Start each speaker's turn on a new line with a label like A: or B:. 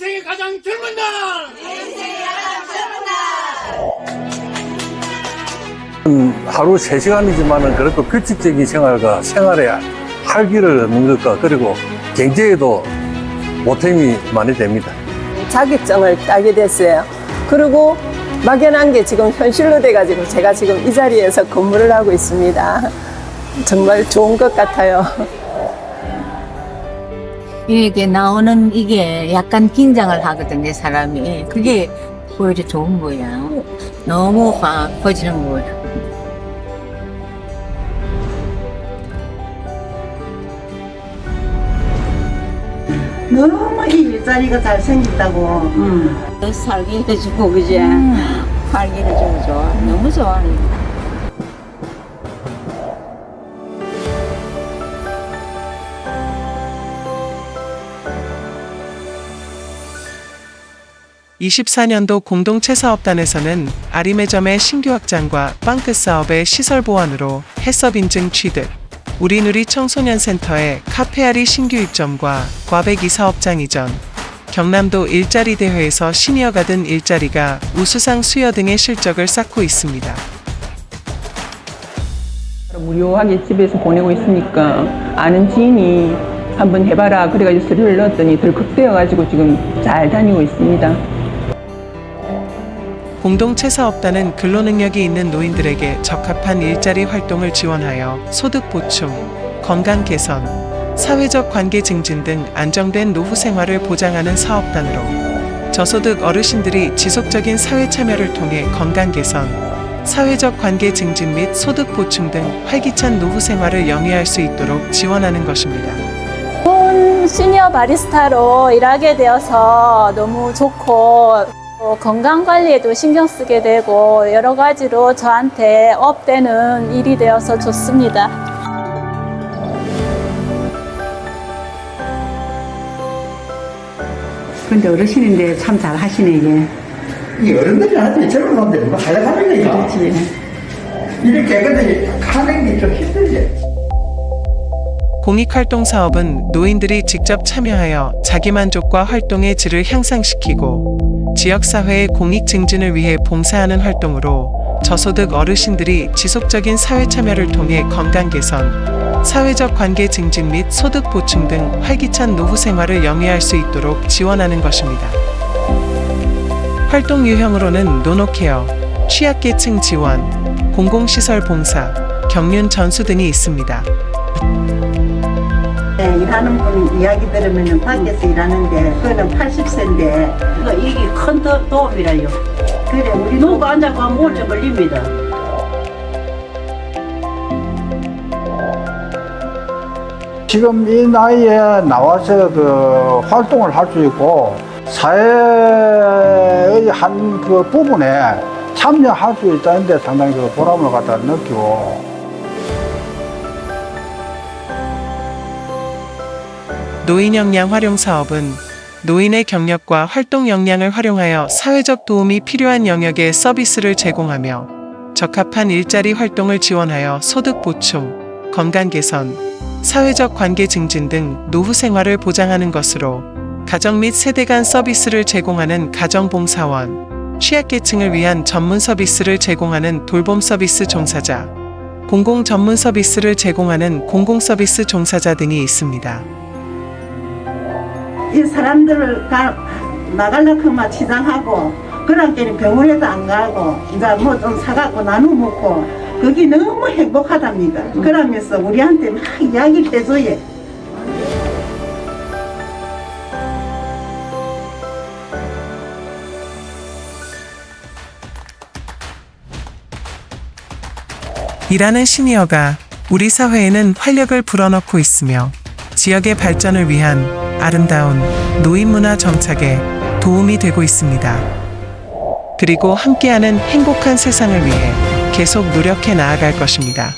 A: 인생의 가장 젊은 날!
B: 음, 하루 3시간이지만은 그래도 규칙적인 생활과 생활에 활기를 얻는 것과 그리고 경제에도 보탬이 많이 됩니다.
C: 자격증을 따게 됐어요. 그리고 막연한 게 지금 현실로 돼가지고 제가 지금 이 자리에서 근무를 하고 있습니다. 정말 좋은 것 같아요.
D: 이게 나오는 이게 약간 긴장을 하거든요, 사람이. 그게 오히려 좋은 거야. 너무 확 퍼지는 거예요.
E: 너무 이 일자리가 잘생겼다고. 음.
D: 살게 해주고, 그제? 활기를 주고 좋아. 너무 좋아.
F: 이십사 년도 공동체 사업단에서는 아리매점의 신규 확장과 빵크 사업의 시설 보완으로 해썹 인증 취득, 우리누리 청소년 센터의 카페아리 신규 입점과 과배기 사업장 이전, 경남도 일자리 대회에서 시니어가 든 일자리가 우수상 수여 등의 실적을 쌓고 있습니다.
G: 무료하게 집에서 보내고 있으니까 아는 지인이 한번 해봐라 그래가지고 서류를 넣었더니 덜 극대여가지고 지금 잘 다니고 있습니다.
F: 공동체 사업단은 근로능력이 있는 노인들에게 적합한 일자리 활동을 지원하여 소득 보충, 건강 개선, 사회적 관계 증진 등 안정된 노후 생활을 보장하는 사업단으로 저소득 어르신들이 지속적인 사회 참여를 통해 건강 개선, 사회적 관계 증진 및 소득 보충 등 활기찬 노후 생활을 영위할 수 있도록 지원하는 것입니다.
H: 시니어 바리스타로 일하게 되어서 너무 좋고 또 건강 관리에도 신경 쓰게 되고 여러 가지로 저한테 업되는 일이 되어서 좋습니다.
E: 근데 어르신인데 참 잘 하시네, 이게.
I: 이 어른들이 하는데 젊은 사람들이 뭐 하려고 하는.
E: 그렇지.
I: 이렇게 근데 하는 게 좀 힘들지.
F: 공익활동 사업은 노인들이 직접 참여하여 자기만족과 활동의 질을 향상시키고 지역사회의 공익 증진을 위해 봉사하는 활동으로 저소득 어르신들이 지속적인 사회 참여를 통해 건강 개선, 사회적 관계 증진 및 소득 보충 등 활기찬 노후 생활을 영위할 수 있도록 지원하는 것입니다. 활동 유형으로는 노노케어, 취약계층 지원, 공공시설 봉사, 경륜 전수 등이 있습니다.
E: 네, 일하는 분 이야기 들으면 밖에서 일하는데, 그거는 80세인데, 이게 큰 도, 도움이라요. 그래, 우리 누구 앉아가 우울증 걸립니다.
I: 지금 이 나이에 나와서 그 활동을 할 수 있고 사회의 한 그 부분에 참여할 수 있다는 데 상당히 그 보람을 갖다 느끼고
F: 노인 역량 활용 사업은 노인의 경력과 활동 역량을 활용하여 사회적 도움이 필요한 영역에 서비스를 제공하며 적합한 일자리 활동을 지원하여 소득 보충, 건강 개선, 사회적 관계 증진 등 노후 생활을 보장하는 것으로 가정 및 세대 간 서비스를 제공하는 가정봉사원, 취약계층을 위한 전문 서비스를 제공하는 돌봄 서비스 종사자, 공공 전문 서비스를 제공하는 공공 서비스 종사자 등이 있습니다.
E: 이 사람들을 가, 하면 치장하고, 그랑끼리 병원에도 안 가고, 이제 뭐 좀 사갖고 나눠 먹고, 그게 너무 행복하답니다. 그러면서 우리한테 막 이야기를 해줘요.
F: 일하는 시니어가 우리 사회에는 활력을 불어넣고 있으며 지역의 발전을 위한 아름다운 노인 문화 정착에 도움이 되고 있습니다. 그리고 함께하는 행복한 세상을 위해 계속 노력해 나아갈 것입니다.